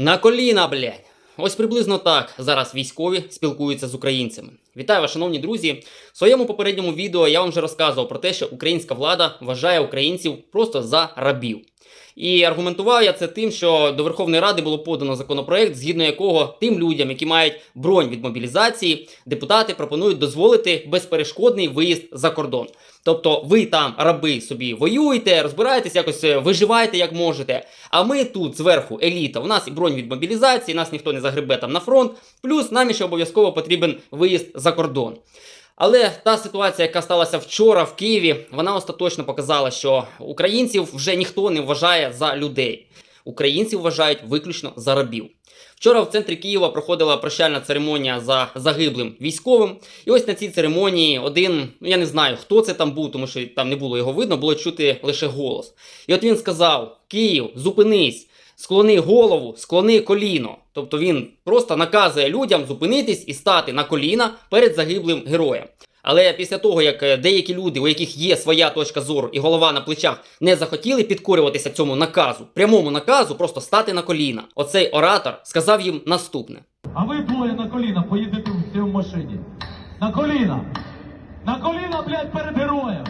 На коліна, блядь. Ось приблизно так зараз військові спілкуються з українцями. Вітаю вас, шановні друзі. В своєму попередньому відео я вам вже розказував про те, що українська влада вважає українців просто за рабів. І аргументував я це тим, що до Верховної Ради було подано законопроект, згідно якого тим людям, які мають бронь від мобілізації, депутати пропонують дозволити безперешкодний виїзд за кордон. Тобто ви там, раби, собі воюєте, розбираєтесь, якось е, виживаєте як можете. А ми тут зверху еліта. У нас і бронь від мобілізації, нас ніхто не загребе там на фронт. Плюс нам ще обов'язково потрібен виїзд за кордон. Але та ситуація, яка сталася вчора в Києві, вона остаточно показала, що українців вже ніхто не вважає за людей. Українців вважають виключно за рабів. Вчора в центрі Києва проходила прощальна церемонія за загиблим військовим. І ось на цій церемонії один, ну я не знаю, хто це там був, тому що там не було його видно, було чути лише голос. І от він сказав: Київ, зупинись, склони голову, склони коліно. Тобто він просто наказує людям зупинитись і стати на коліна перед загиблим героєм. Але після того, як е, деякі люди, у яких є своя точка зору і голова на плечах, не захотіли підкорюватися цьому наказу, прямому наказу, просто стати на коліна. Оцей оратор сказав їм наступне: А ви двоє на коліна поїдете в машині. На коліна! На коліна, блядь, перед героєм!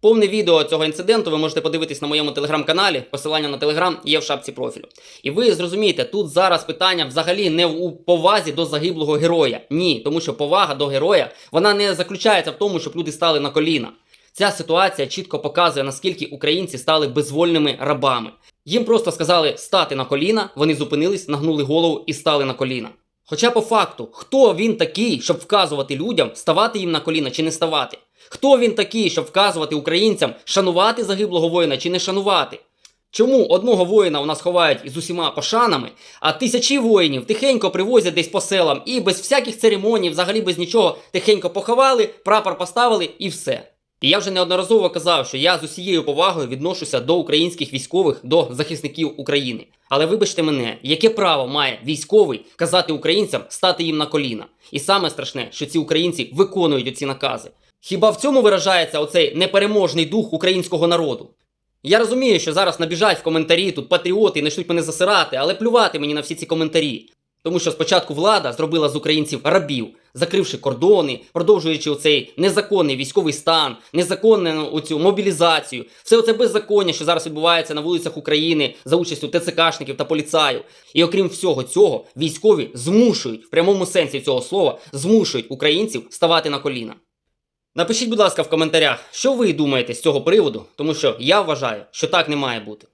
Повне відео цього інциденту ви можете подивитись на моєму телеграм-каналі. Посилання на телеграм є в шапці профілю. І ви зрозумієте, тут зараз питання взагалі не у повазі до загиблого героя. Ні, тому що повага до героя вона не заключається в тому, щоб люди стали на коліна. Ця ситуація чітко показує, наскільки українці стали безвольними рабами. Їм просто сказали стати на коліна, вони зупинились, нагнули голову і стали на коліна. Хоча по факту, хто він такий, щоб вказувати людям, ставати їм на коліна чи не ставати? Хто він такий, щоб вказувати українцям, шанувати загиблого воїна чи не шанувати? Чому одного воїна у нас ховають із усіма пошанами, а тисячі воїнів тихенько привозять десь по селам і без всяких церемоній, взагалі без нічого, тихенько поховали, прапор поставили і все. І я вже неодноразово казав, що я з усією повагою відношуся до українських військових, до захисників України. Але вибачте мене, яке право має військовий казати українцям стати їм на коліна? І саме страшне, що ці українці виконують оці накази. Хіба в цьому виражається оцей непереможний дух українського народу? Я розумію, що зараз набіжать в коментарі тут патріоти і почнуть мене засирати, але плювати мені на всі ці коментарі. Тому що спочатку влада зробила з українців рабів, закривши кордони, продовжуючи оцей незаконний військовий стан, незаконну оцю мобілізацію, все оце беззаконня, що зараз відбувається на вулицях України за участю ТЦКшників та поліцаїв. І окрім всього цього, військові змушують в прямому сенсі цього слова, змушують українців ставати на коліна. Напишіть, будь ласка, в коментарях, що ви думаєте з цього приводу, тому що я вважаю, що так не має бути.